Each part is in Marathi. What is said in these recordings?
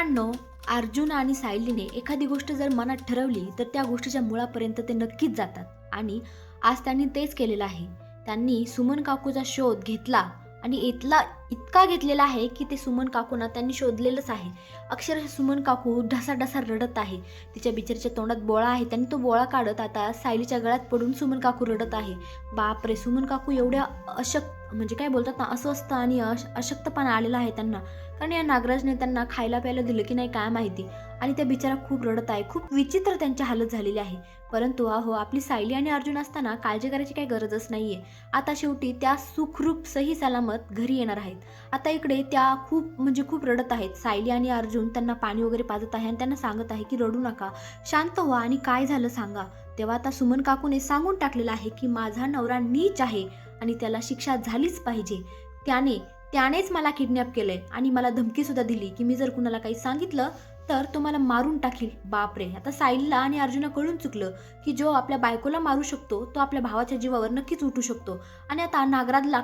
मित्रांनो अर्जुन आणि सायलीने एखादी गोष्ट जर मनात ठरवली तर त्या गोष्टीच्या मुळापर्यंत ते नक्कीच जातात. आणि आज त्यांनी तेच केलेलं आहे. त्यांनी सुमन काकूचा शोध घेतला आणि इथला इतका घेतलेला आहे की ते सुमन काकूंना त्यांनी शोधलेलंच आहे. अक्षरशः सुमन काकू ढसा ढसा रडत आहे. तिच्या बिचारीच्या तोंडात बोळा आहे. त्यांनी तो बोळा काढत आता सायलीच्या गळ्यात पडून सुमन काकू रडत आहे. बापरे सुमन काकू एवढ्या अशक्त म्हणजे काय बोलतात ना अस्वस्थ आणि अश अशक्तपणा आलेला आहे त्यांना. कारण या नागराजने त्यांना खायला प्यायला दिलं की नाही काय माहिती. आणि त्या बिचारा खूप रडत आहे. खूप विचित्र त्यांची हालत झालेली आहे. परंतु अहो आपली सायली आणि अर्जुन असताना काळजी करायची काही गरजच नाहीये. आता शेवटी त्या सुखरूप सही सलामत घरी येणार आहेत. आता इकडे त्या खूप म्हणजे खूप रडत आहेत. सायली आणि अर्जुन त्यांना पाणी वगैरे पाजत आहे आणि त्यांना सांगत आहे की रडू नका. शांत व्हा आणि काय झालं सांगा. तेव्हा आता सुमन काकूने सांगून टाकलेलं आहे की माझा नवरा नीच आहे आणि त्याला शिक्षा झालीच पाहिजे. त्याने त्यानेच मला किडनॅप केलंय आणि मला धमकी सुद्धा दिली की मी जर कुणाला काही सांगितलं तर तो मला मारून टाकील. बापरे. आता साईलला आणि अर्जुना कळून चुकलं की जो आपल्या बायकोला मारू शकतो तो आपल्या भावाच्या जीवावर नक्कीच उठू शकतो. आणि आता नागराजला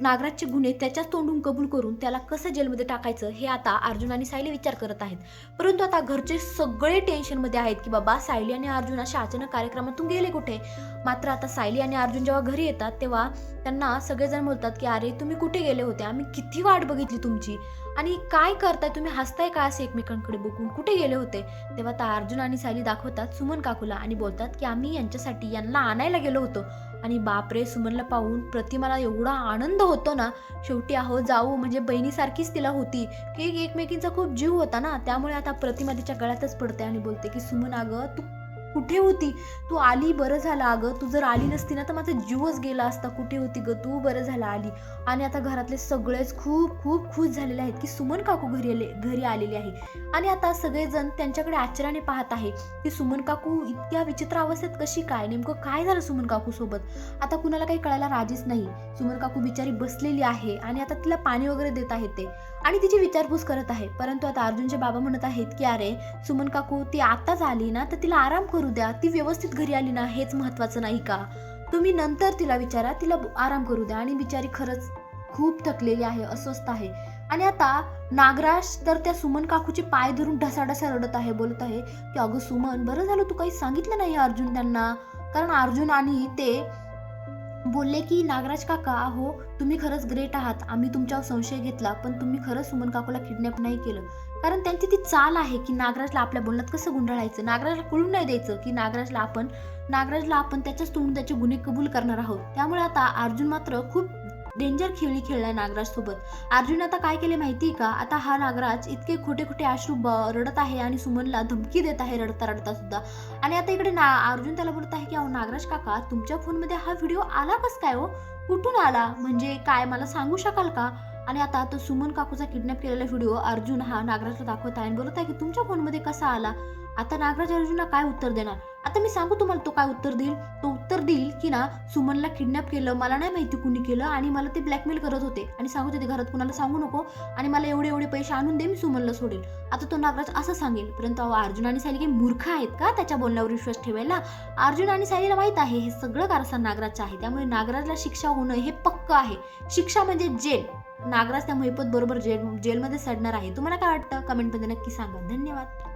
नागराजचे गुन्हे त्याच्याच तोंडून कबूल करून त्याला कसं जेलमध्ये टाकायचं हे आता अर्जुन आणि सायली विचार करत आहेत. परंतु आता घरचे सगळे टेन्शनमध्ये आहेत की बाबा सायली आणि अर्जुन अशा अचानक कार्यक्रमातून गेले कुठे? मात्र आता सायली आणि अर्जुन जेव्हा घरी येतात तेव्हा त्यांना सगळेजण बोलतात की अरे तुम्ही कुठे गेले होते? आम्ही किती वाट बघितली तुमची? आणि काय करताय? तुम्ही हसताय का असे एकमेकांकडे बघून? कुठे गेले होते? तेव्हा आता अर्जुन आणि सायली दाखवतात सुमन काकूला आणि बोलतात की आम्ही यांच्यासाठी यांना आणायला गेलो होतो. आणि बापरे सुमनला पाहून प्रतिमाला एवढा आनंद होतो ना. शेवटी आहो जाऊ म्हणजे बहिणीसारखीच तिला होती. की एकमेकींचा खूप जीव होता ना. त्यामुळे आता प्रतिमा तिच्या गळ्यातच पडते आणि बोलते की सुमन अगं तू कुठे होती? तू आली बरं झालं अगं. तू जर आली नसती ना तर माझा जीवच गेला असता. कुठे होती ग? तू बरं झालं आली. आणि आता घरातले सगळेच खूप खूप खुश झालेले आहेत की सुमन काकू घरी आले घरी आलेली आहे. आणि आता सगळेजण त्यांच्याकडे आश्चर्याने पाहत आहे की सुमन काकू इतक्या विचित्र अवस्थेत कशी काय? नेमकं काय झालं सुमन काकू सोबत? आता कुणाला काही कळायला राजीच नाही. सुमन काकू बिचारी बसलेली आहे आणि आता तिला पाणी वगैरे देत आहे ते. आणि तिची विचारपूस करत आहे. परंतु आता अर्जुनचे बाबा म्हणत आहेत की अरे सुमन काकू ती आताच आली ना तर तिला आराम करू द्या. ती व्यवस्थित घरी आली ना हेच महत्वाचं नाही का? तुम्ही नंतर तिला विचारा तिला आराम करू द्या. आणि बिचारी खरंच खूप थकलेली आहे अस्वस्थ आहे. आणि आता नागराज तर त्या सुमन काकूचे पाय धरून ढसाढसा रडत आहे बोलत आहे की अगं सुमन बरं झालं तू काही सांगितलं नाही अर्जुन त्यांना. कारण अर्जुन आणि ते बोलले की नागराज काका हो तुम्ही खरंच ग्रेट आहात. आम्ही तुमच्यावर संशय घेतला पण तुम्ही खरंच सुमन काकूला किडनॅप नाही केलं. कारण त्यांची ती चाल आहे की नागराजला आपल्या बोलण्यात कसं गुंडाळायचं? नागराजला कळून नाही द्यायचं की नागराजला आपण नागराजला आपण त्याच्याच तोंडून त्याचे गुन्हे कबूल करणार आहोत. त्यामुळे आता अर्जुन मात्र खूप डेंजर खेळी खेळलाय नागराज सोबत अर्जुन आता काय केले माहिती का? आता हा नागराज इतके खोटे खोटे अश्रू ब- रडत आहे आणि सुमनला धमकी देत आहे रडता रडता सुद्धा. आणि आता इकडे ना अर्जुन त्याला बोलत आहे की अहो नागराज काका तुमच्या फोनमध्ये हा व्हिडिओ आला कस काय हो? कुठून आला? म्हणजे काय मला सांगू शकाल का? आणि आता तो सुमन काकूचा किडनॅप केलेला व्हिडिओ अर्जुन हा नागराजला दाखवत आहे आणि बोलत आहे की तुमच्या फोनमध्ये कसा आला? आता नागराज अर्जुनला काय उत्तर देणार? आता मी सांगू तुम्हाला तो काय उत्तर देईल? तो उत्तर देईल की ना सुमनला किडनॅप केलं मला नाही माहिती कुणी केलं आणि मला ते ब्लॅकमेल करत होते. आणि सांगत होते घरात कुणाला सांगू नको आणि मला एवढे एवढे पैसे आणून दे मी सुमनला सोडेल. आता तो नागराज असं सांगेल परंतु अहो, अर्जुन आणि सायली काही मूर्ख आहेत का त्याच्या बोलण्यावर विश्वास ठेवायला? अर्जुन आणि सायलीला माहीत आहे हे सगळं कारस्थान नागराजचं आहे. त्यामुळे नागराजला शिक्षा होणं हे पक्क आहे. शिक्षा म्हणजे जेल. नागराज त्या महिपत बरोबर जेल जेलमध्ये सडणार आहे. तुम्हाला काय वाटतं? कमेंटमध्ये नक्की सांगा. धन्यवाद.